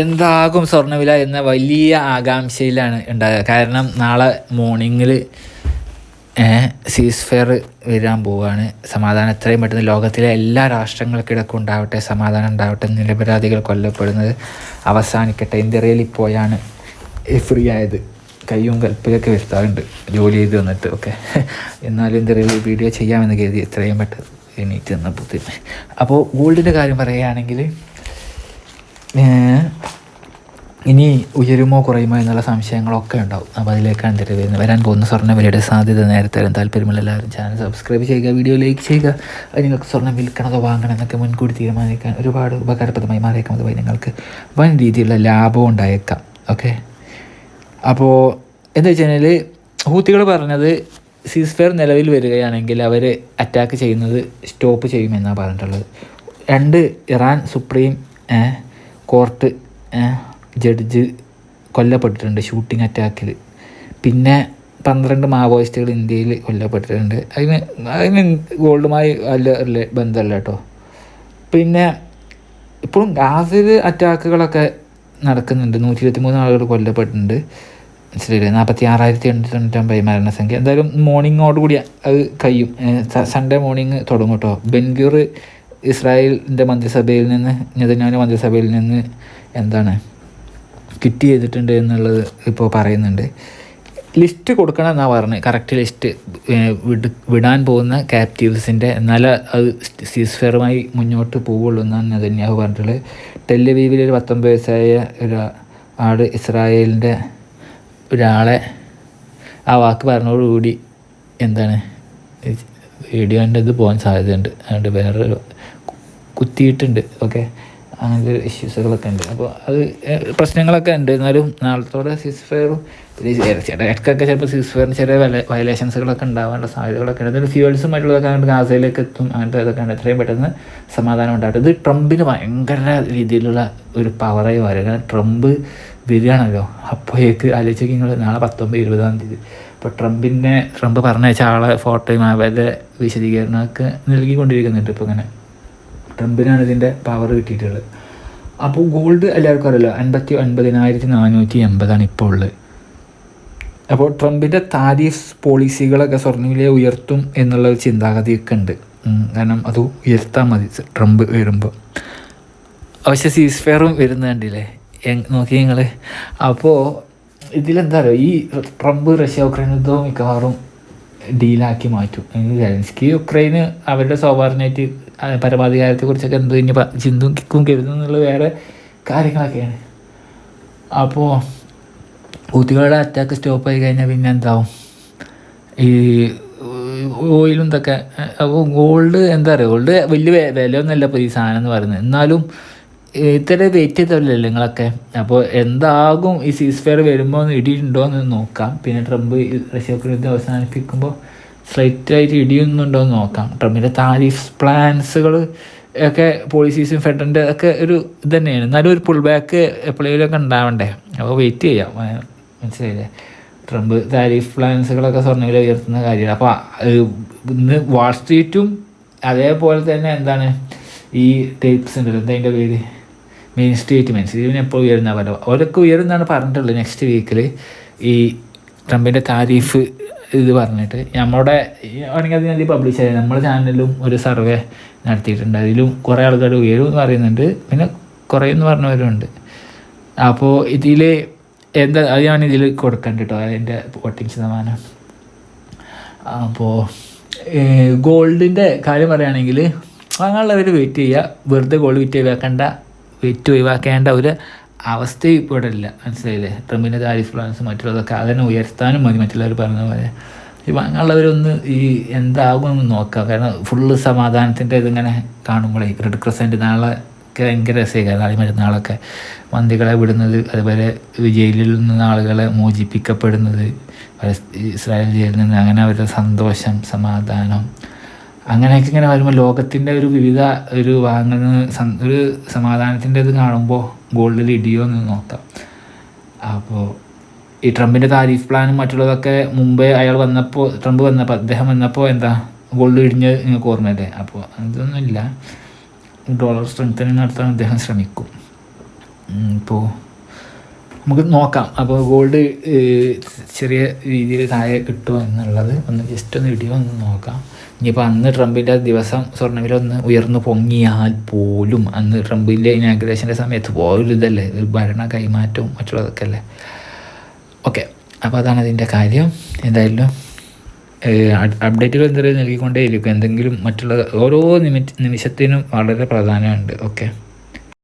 എന്താകും സ്വർണവില എന്ന വലിയ ആകാംക്ഷയിലാണ് ഉണ്ടാകുക കാരണം നാളെ മോർണിംഗിൽ സീസ് ഫെയർ വരാൻ പോവുകയാണ് സമാധാനം എത്രയും പെട്ടെന്ന് ലോകത്തിലെ എല്ലാ രാഷ്ട്രങ്ങൾക്കിടക്കും ഉണ്ടാവട്ടെ സമാധാനം ഉണ്ടാവട്ടെ നിരപരാധികൾ കൊല്ലപ്പെടുന്നത് അവസാനിക്കട്ടെ. ഇന്ത്യയിൽ ഇപ്പോഴാണ് ഫ്രീ ആയത്. കയ്യും കൽപ്പിലൊക്കെ വരുത്താറുണ്ട്. ജോലി ചെയ്ത് വന്നിട്ട് ഒക്കെ എന്നാലും ഇന്ത്യയിൽ വീഡിയോ ചെയ്യാമെന്ന് കരുതി എത്രയും പെട്ടെന്ന് എണീറ്റ് നിന്നപ്പോൾ അപ്പോൾ ഗോൾഡിന്റെ കാര്യം പറയുകയാണെങ്കിൽ ഇനി ഉയരുമോ കുറയുമോ എന്നുള്ള സംശയങ്ങളൊക്കെ ഉണ്ടാവും. അപ്പോൾ അതിലേക്കാണ് വരുന്നത് വരാൻ പോകുന്ന സ്വർണവിലയുടെ സാധ്യത നേരത്തെ തരാൻ താല്പര്യമുള്ള എല്ലാവരും ചാനൽ സബ്സ്ക്രൈബ് ചെയ്യുക വീഡിയോ ലൈക്ക് ചെയ്യുക. അത് നിങ്ങൾക്ക് സ്വർണം വിൽക്കണതോ വാങ്ങണം എന്നൊക്കെ മുൻകൂട്ടി തീരുമാനിക്കാൻ ഒരുപാട് ഉപകാരപ്രദമായി മാറിയേക്കാം. അതുപോലെ നിങ്ങൾക്ക് വൻ രീതിയിലുള്ള ലാഭം ഉണ്ടായേക്കാം. ഓക്കെ? അപ്പോൾ എന്താ വെച്ച് കഴിഞ്ഞാൽ ഹൂത്തികൾ പറഞ്ഞത് സീസ്ഫെയർ നിലവിൽ വരികയാണെങ്കിൽ അവർ അറ്റാക്ക് ചെയ്യുന്നത് സ്റ്റോപ്പ് ചെയ്യുമെന്നാണ് പറഞ്ഞിട്ടുള്ളത്. രണ്ട് ഇറാൻ സുപ്രീം കോർട്ട് ജഡ്ജ് കൊല്ലപ്പെട്ടിട്ടുണ്ട് ഷൂട്ടിംഗ് അറ്റാക്കിൽ പിന്നെ പന്ത്രണ്ട് മാവോയിസ്റ്റുകൾ ഇന്ത്യയിൽ കൊല്ലപ്പെട്ടിട്ടുണ്ട്. അതിന് അതിന് ഗോൾഡുമായി റിലേ- ബന്ധമല്ല കേട്ടോ പിന്നെ ഇപ്പോഴും ഗാസിൽ അറ്റാക്കുകളൊക്കെ നടക്കുന്നുണ്ട്. നൂറ്റി ഇരുപത്തി മൂന്ന് ആളുകൾ കൊല്ലപ്പെട്ടിട്ടുണ്ട്. മനസ്സിലായില്ലേ? നാൽപ്പത്തി ആറായിരത്തി എണ്ണൂറ്റി തൊണ്ണൂറ്റൊമ്പത് മരണസംഖ്യ. എന്തായാലും മോർണിംഗോട് കൂടി അത് കഴിയും. സൺഡേ മോർണിംഗ് തുടങ്ങും കേട്ടോ ബെൻഗ്യൂർ ഇസ്രായേലിന്റെ മന്ത്രിസഭയിൽ നിന്ന് നെതന്യാഹുവിന്റെ മന്ത്രിസഭയിൽ നിന്ന് എന്താണ് കിറ്റ് ചെയ്തിട്ടുണ്ട് എന്നുള്ളത് ഇപ്പോൾ പറയുന്നുണ്ട്. ലിസ്റ്റ് കൊടുക്കണം എന്നാണ് പറഞ്ഞത്. കറക്റ്റ് ലിസ്റ്റ് വിട് വിടാൻ പോകുന്ന ക്യാപ്റ്റീവ്സിന്റെ എന്നാലേ അത് സീസ് ഫെയറുമായി മുന്നോട്ട് പോവുള്ളൂ എന്നാണ് നെതന്യാഹു പറഞ്ഞിട്ടുള്ളത്. ടെല്ലിവീവിൽ ഒരു പത്തൊമ്പത് വയസ്സായ ഒരു ആട് ഇസ്രായേലിന്റെ ഒരാളെ ആ വാക്ക് പറഞ്ഞതോടുകൂടി എന്താണ് വീഡിയോന്റെ ഇത് പോകാൻ സാധ്യതയുണ്ട്. അതുകൊണ്ട് വേറെ കുത്തിയിട്ടുണ്ട്. ഓക്കെ? അങ്ങനത്തെ ഇഷ്യൂസുകളൊക്കെ ഉണ്ട്. അപ്പോൾ അത് പ്രശ്നങ്ങളൊക്കെ ഉണ്ട്. എന്നാലും നാളത്തോടെ സീസ് ഫയറും ചില ഇടയ്ക്കൊക്കെ ചിലപ്പോൾ സീസ് ഫയറിന് ചെറിയ വയലേഷൻസുകളൊക്കെ ഉണ്ടാവാനുള്ള സാധ്യതകളൊക്കെ ഉണ്ട്. എന്നാലും ഫ്യൂവൽസും മറ്റുള്ളതൊക്കെ അങ്ങോട്ട് ഗാസയിലേക്ക് എത്തും. അങ്ങനത്തെ ഇതൊക്കെ ഉണ്ട് എത്രയും പെട്ടെന്ന് സമാധാനം ഉണ്ടാകട്ടെ ഇത് ട്രംപിന് ഭയങ്കര രീതിയിലുള്ള ഒരു പവറായി വരിക കാരണം ട്രംപ് വരികയാണല്ലോ. അപ്പോഴേക്ക് ആലോചിച്ച് നിങ്ങൾ നാളെ പത്തൊമ്പത് ഇരുപതാം തീയതി. ഇപ്പോൾ ട്രംപിന്റെ ട്രംപ് പറഞ്ഞയച്ച ആളെ ഫോട്ടോയും അവരുടെ വിശദീകരണമൊക്കെ നൽകിക്കൊണ്ടിരിക്കുന്നുണ്ട് ഇപ്പോൾ ഇങ്ങനെ. ട്രംപിനാണ് ഇതിന്റെ പവർ കിട്ടിയിട്ടുള്ളത്. അപ്പോൾ ഗോൾഡ് എല്ലാവർക്കും അറിയില്ല അൻപത്തി ഒൻപതിനായിരത്തി നാനൂറ്റി എൺപതാണ് ഇപ്പോൾ ഉള്ളത്. അപ്പോൾ ട്രംപിന്റെ താരിഫ് പോളിസികളൊക്കെ സ്വർണവില ഉയർത്തും എന്നുള്ള ഒരു ചിന്താഗതിയൊക്കെ ഉണ്ട്. കാരണം അത് ഉയർത്താൽ മതി ട്രംപ് വരുമ്പോൾ പക്ഷേ സീസ് ഫെയറും വരുന്നുണ്ടല്ലേ നോക്കി നിങ്ങൾ അപ്പോൾ ഇതിലെന്താ പറയുക ഈ ട്രംപ് റഷ്യ ഉക്രൈൻ യുദ്ധവും മിക്കവാറും ഡീലാക്കി മാറ്റും. സെലൻസ്കി ഉക്രൈന് അവരുടെ സോവാറിനേറ്റ് പരമാധികാരത്തെക്കുറിച്ചൊക്കെ എന്തോ ഇനി പ- ചിന്തും കിക്കും കരുതും എന്നുള്ള വേറെ കാര്യങ്ങളൊക്കെയാണ്. അപ്പോൾ ഊത്തികളുടെ അറ്റാക്ക് സ്റ്റോപ്പ് ആയി കഴിഞ്ഞാൽ പിന്നെ എന്താവും? ഈ ഓയിലും ഇതൊക്കെ അപ്പോൾ ഗോൾഡ് എന്താ പറയുക ഗോൾഡ് വലിയ വിലയൊന്നുമല്ല ഇപ്പോൾ ഈ സാധനം എന്ന് പറയുന്നത്. എന്നാലും ഇത്ര വെയിറ്റ് ചെയ്തല്ലേ നിങ്ങളൊക്കെ. അപ്പോൾ എന്താകും ഈ സീസ് ഫെയർ വരുമ്പോൾ ഇടിയുണ്ടോ എന്ന് നോക്കാം. പിന്നെ ട്രംപ് റഷ്യ യുദ്ധം അവസാനിപ്പിക്കുമ്പോൾ സ്ലൈറ്റായിട്ട് ഇടിയുന്നുണ്ടോ എന്ന് നോക്കാം. ട്രംപിന്റെ താരിഫ് പ്ലാൻസുകൾ ഒക്കെ പോളിസീസും ഫെഡറിന്റെ ഒക്കെ ഒരു ഇത് തന്നെയാണ്. എന്നാലും ഒരു പുൾ ബാക്ക് എപ്പോഴേലൊക്കെ ഉണ്ടാവണ്ടേ? അപ്പോൾ വെയിറ്റ് ചെയ്യാം. മനസ്സിലായില്ലേ? ട്രംപ് താരിഫ് പ്ലാൻസുകളൊക്കെ സ്വർണവില ഉയർത്തുന്ന കാര്യമാണ്. അപ്പോൾ ഇന്ന് വാൾ സ്ട്രീറ്റും അതേപോലെ തന്നെ എന്താണ്? ഈ ടേപ്സ് ഉണ്ടല്ലോ എന്താ അതിന്റെ പേര്? മെയിൻ മെയിൻ സ്ട്രീറ്റിന് എപ്പോൾ ഉയരുന്ന പല അവരൊക്കെ ഉയരുന്നാണ് പറഞ്ഞിട്ടുള്ളത് നെക്സ്റ്റ് വീക്കിൽ ഈ ട്രംപിന്റെ താരീഫ് ഇത് പറഞ്ഞിട്ട്. നമ്മുടെ ആണെങ്കിൽ അത് ഞാൻ പബ്ലിഷ് ആയി. നമ്മുടെ ചാനലിലും ഒരു സർവേ നടത്തിയിട്ടുണ്ട്. അതിലും കുറേ ആൾക്കാർ ഉയരും എന്ന് പറയുന്നുണ്ട്. പിന്നെ കുറേ എന്ന് പറഞ്ഞവരുണ്ട്. അപ്പോൾ ഇതിൽ എന്താ അത് ഞാൻ ഇതിൽ കൊടുക്കണ്ട കേട്ടോ അതിന്റെ വോട്ടിംഗ് ശതമാനം. അപ്പോൾ ഗോൾഡിന്റെ കാര്യം പറയുകയാണെങ്കിൽ അങ്ങനെയുള്ളവർ വെയിറ്റ് ചെയ്യുക. വെറുതെ ഗോൾഡ് വിറ്റ് ഒഴിവാക്കേണ്ട വിറ്റ് ഒഴിവാക്കേണ്ട ഒരു അവസ്ഥ ഇപ്പോൾ ഇവിടെ ഇല്ല. മനസ്സിലായില്ലേ? ട്രംപിന്റെ താരിഫ് പ്ലാൻസ് മറ്റുള്ളതൊക്കെ അതിനെ ഉയർത്താനും മതി. മറ്റുള്ളവർ പറഞ്ഞ പോലെ. ഇപ്പം അങ്ങനെയുള്ളവരൊന്ന് ഈ എന്താകുമെന്ന് നോക്കാം. കാരണം ഫുള്ള് സമാധാനത്തിന്റെ ഇതിങ്ങനെ കാണുമ്പോഴേ റെഡ് ക്രസന്റ് നാളെ ഒക്കെ ഭയങ്കര രസമായി. നാളെ മറ്റന്നാളൊക്കെ മന്തികളെ വിടുന്നത് അതുപോലെ ജയിലിൽ നിന്ന് ആളുകളെ മോചിപ്പിക്കപ്പെടുന്നത് ഇസ്രായേൽ ജയിലിൽ നിന്ന് അങ്ങനെ അവരുടെ സന്തോഷം സമാധാനം അങ്ങനെയൊക്കെ ഇങ്ങനെ വരുമ്പോൾ ലോകത്തിന്റെ ഒരു വിവിധ ഒരു വാങ്ങുന്ന നിന്ന് ഒരു സമാധാനത്തിന്റെ ഇത് കാണുമ്പോൾ ഗോൾഡിൽ ഇടിയോ എന്ന് നോക്കാം. അപ്പോൾ ഈ ട്രംപിന്റെ താരിഫ് പ്ലാനും മറ്റുള്ളതൊക്കെ മുമ്പേ അയാൾ വന്നപ്പോൾ ട്രംപ് വന്നപ്പോൾ അദ്ദേഹം വന്നപ്പോൾ എന്താ ഗോൾഡ് ഇടിഞ്ഞ് നിങ്ങൾക്ക് ഓർമ്മയല്ലേ? അപ്പോൾ അതൊന്നുമില്ല ഡോളർ സ്ട്രെങ്തനിങ് നടത്താൻ അദ്ദേഹം ശ്രമിക്കും. ഇപ്പോൾ നമുക്ക് നോക്കാം. അപ്പോൾ ഗോൾഡ് ചെറിയ രീതിയിൽ താഴെ കിട്ടുമോ എന്നുള്ളത് ഒന്ന് ജസ്റ്റ് ഒന്ന് വീഡിയോ ഒന്ന് നോക്കാം. ഇനിയിപ്പോൾ അന്ന് ട്രംപിന്റെ ദിവസം സ്വർണവില ഒന്ന് ഉയർന്നു പൊങ്ങിയാൽ പോലും അന്ന് ട്രംപിന്റെ ഇനാഗ്രേഷന്റെ സമയത്ത് പോലും ഇതല്ലേ? ഭരണ കൈമാറ്റവും മറ്റുള്ളതൊക്കെ അല്ലേ? ഓക്കെ അപ്പോൾ അതാണ് അതിന്റെ കാര്യം. എന്തായാലും അപ്ഡേറ്റുകൾ എന്തെങ്കിലും നൽകിക്കൊണ്ടേയിരിക്കും. എന്തെങ്കിലും മറ്റുള്ള ഓരോ നിമിഷ നിമിഷത്തിനും വളരെ പ്രധാനമുണ്ട്. ഓക്കെ